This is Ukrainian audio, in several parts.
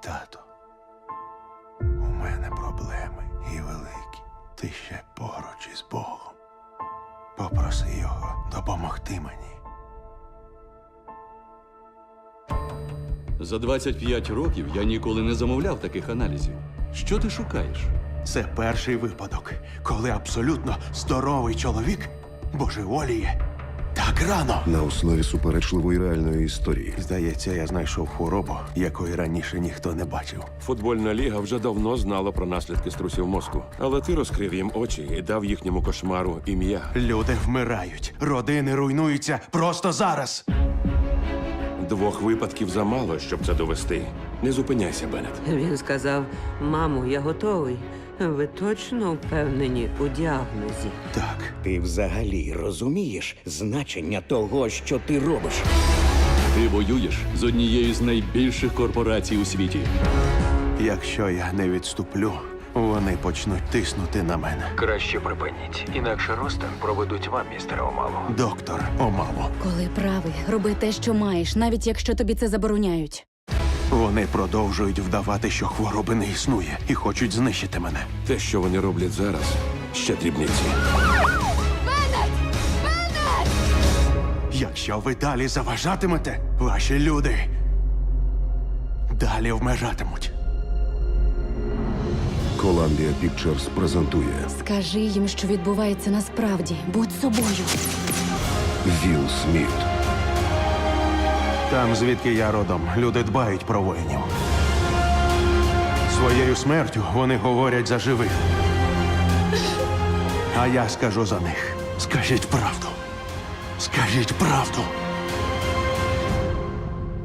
тато. У мене проблеми і великі. Ти ще поруч із Богом. Попроси його допомогти мені. За 25 років я ніколи не замовляв таких аналізів. Що ти шукаєш? Це перший випадок, коли абсолютно здоровий чоловік божеволіє так рано. на основі суперечливої реальної історії. Здається, я знайшов хворобу, якої раніше ніхто не бачив. Футбольна ліга вже давно знала про наслідки струсів мозку, але ти розкрив їм очі і дав їхньому кошмару ім'я. Люди вмирають, родини руйнуються просто зараз. Двох випадків замало, щоб це довести. Не зупиняйся, Беннет. Він сказав: Мамо, я готовий. Ви точно впевнені у діагнозі? Так, Ти взагалі розумієш значення того, що ти робиш? Ти воюєш з однією з найбільших корпорацій у світі. якщо я не відступлю, вони почнуть тиснути на мене. Краще припиніть, інакше Ростен проведуть вам, містере Омало. Доктор, о мамо, Коли правий, роби те, що маєш, навіть якщо тобі це забороняють. Вони продовжують вдавати, що хвороби не існує, і хочуть знищити мене. Те, що вони роблять зараз, ще дрібниці. Якщо ви далі заважатимете, ваші люди далі вмиратимуть. Columbia Pictures презентує Скажи їм, що відбувається насправді. Будь собою. Вілл Сміт. Там, звідки я родом, люди дбають про воїнів. Своєю смертю вони говорять за живих. А я скажу за них. Скажіть правду. Скажіть правду.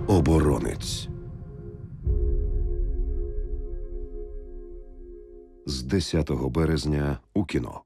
Оборонець. З 10 березня у кіно.